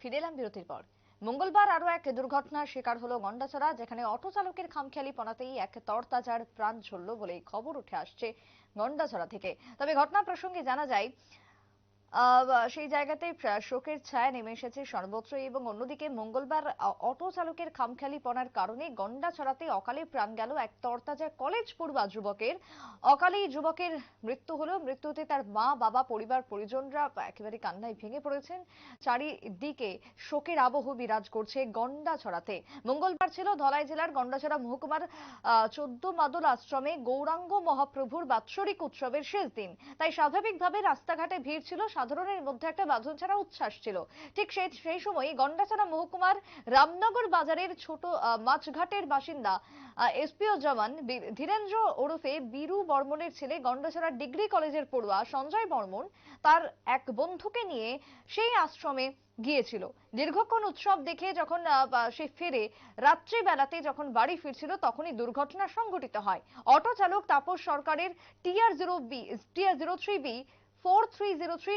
ফিরে এলাম বিরতির পর। মঙ্গলবার আরও এক দুর্ঘটনার শিকার হলো গন্ডাছড়া, যেখানে অটো চালকের খামখেয়ালি পনাতেই এক তরতাজার প্রাণ ঝরল বলে খবর উঠে আসছে গন্ডাছড়া থেকে। তবে ঘটনা প্রসঙ্গে জানা যায় সেই জায়গাতে শোকের ছায়া নেমে এসেছে সর্বত্র এবং অন্যদিকে মঙ্গলবার অটো চালকের খামখেয়ালি পনার কারণে গন্ডাছড়াতে অকালে প্রাণ গেল এক তরতাজা কলেজ পড়ুয়া যুবকের। অকালেই যুবকের মৃত্যু হলো। মৃত্যুতে তার মা, বাবা, পরিবার, পরিজনরা একেবারে কান্নায় ভেঙে পড়েছেন। চারিদিকে শোকের আবহ বিরাজ করছে গন্ডা ছড়াতে। মঙ্গলবার ছিল ধলাই জেলার গন্ডাছড়া মহকুমার চোদ্দ মাদল আশ্রমে গৌরাঙ্গ মহাপ্রভুর বাৎসরিক উৎসবের শেষ দিন। তাই স্বাভাবিকভাবে রাস্তাঘাটে ভিড় ছিল সাধারণের মধ্যে একটা বাঁধন ছাড়া উচ্ছ্বাস ছিল। ঠিক সেই সেই সময় গন্ডাছড়া মহকুমার রামনগর বাজারের ছোট মাছঘাটের বাসিন্দা এসপিও জওয়ান ধীরেন্দ্র ওরফে বীরু বর্মনের ছেলে গন্ডাছড়া ডিগ্রি কলেজের পড়ুয়া সঞ্জয় বর্মন তার এক বন্ধুকে নিয়ে সেই আশ্রমে গিয়েছিল। দীর্ঘক্ষণ উৎসব দেখে যখন সে ফেরে, রাত্রিবেলাতে যখন বাড়ি ফিরছিল তখনই দুর্ঘটনা সংঘটিত হয়। অটো চালক তাপস সরকারের TR zero B, TR zero three B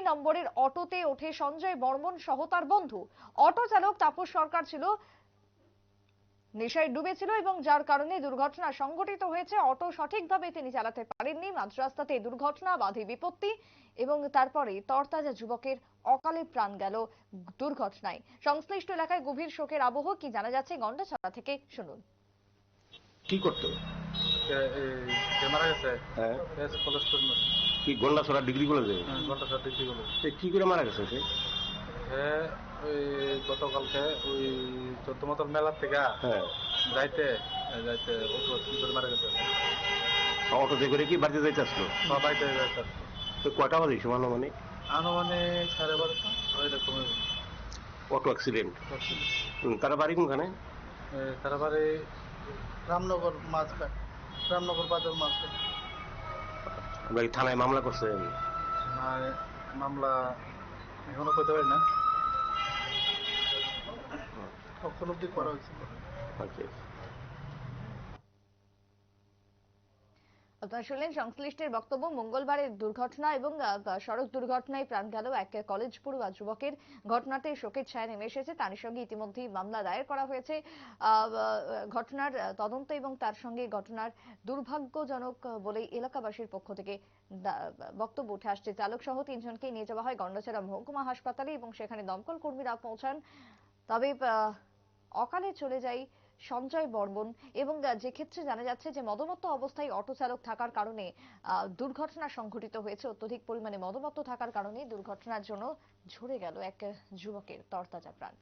নম্বরের অটোতে ওঠে সঞ্জয় বর্মন সহ তার বন্ধু অটো চালক তাপস সরকার ছিল নেশায় ডুবেছিল এবং যার কারণে দুর্ঘটনা সংঘটিত হয়েছে অটো সঠিকভাবে তিনি চালাতে পারেননি মাঝ রাস্তাতে দুর্ঘটনা বাধে বিপত্তি এবং তারপরে তরতাজা যুবকের অকালে প্রাণ গেল দুর্ঘটনায় সংশ্লিষ্ট এলাকায় গভীর শোকের আবহ কি জানা যাচ্ছে গন্ডাছড়া থেকে শুনুন কি করতো মারা গেছে হ্যাঁ। কলেজ কি ডিগ্রি কলেজে? ঘণ্টা সাত ডিগ্রি কলেজ। সে কি করে মারা গেছে সে? হ্যাঁ ওই গতকালকে ওই চোদ্দ মতন মেলার থেকে হ্যাঁ। যাইতে যাইতে অটো করে মারা গেছে? অটোতে করে কি বাড়িতে যাইতে আসলো? সবাইতে যাইতে তো কয়টা বাজে সমান মানে আনুমানিক সাড়ে বারোটা অটো অ্যাক্সিডেন্ট তারা বাড়ি কোনখানে? তারা বাড়ি রামনগর মাঝঘাট রামনগর বাজার মার্কেট আপনার থানায় মামলা করছেন মামলা এখনও করতে পারি না। উপলব্ধি করা হয়েছে? আপনারা শুনলেন সংশ্লিষ্টের বক্তব্য। মঙ্গলবারের দুর্ঘটনা এবং সড়ক দুর্ঘটনায় প্রাণ গেল এক কলেজ পড়ুয়া যুবকের। ঘটনাতে শোকের ছায়া নেমে এসেছে। তার সঙ্গে ইতিমধ্যেই মামলা দায়ের করা হয়েছে। ঘটনার তদন্ত এবং তার সঙ্গে ঘটনার দুর্ভাগ্যজনক বলে এলাকাবাসীর পক্ষ থেকে বক্তব্য উঠে আসছে। চালক সহ তিনজনকে নিয়ে যাওয়া হয় গন্ডাছড়া মহকুমা হাসপাতালে এবং সেখানে দমকল কর্মীরা পৌঁছান। তবে অকালে চলে যায় সঞ্জয় বর্মন এবং যে ক্ষেত্রে জানা যাচ্ছে যে মদমত্ত অবস্থায় অটো চালক থাকার কারণে দুর্ঘটনা সংঘটিত হয়েছে। অত্যধিক পরিমাণে মদমত্ত থাকার কারণে দুর্ঘটনার জন্য ঝরে গেল এক যুবকের তরতাজা প্রাণ।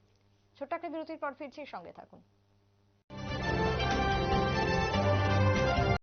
ছোট্ট একটা বিরতির পর ফিরছি, সঙ্গে থাকুন।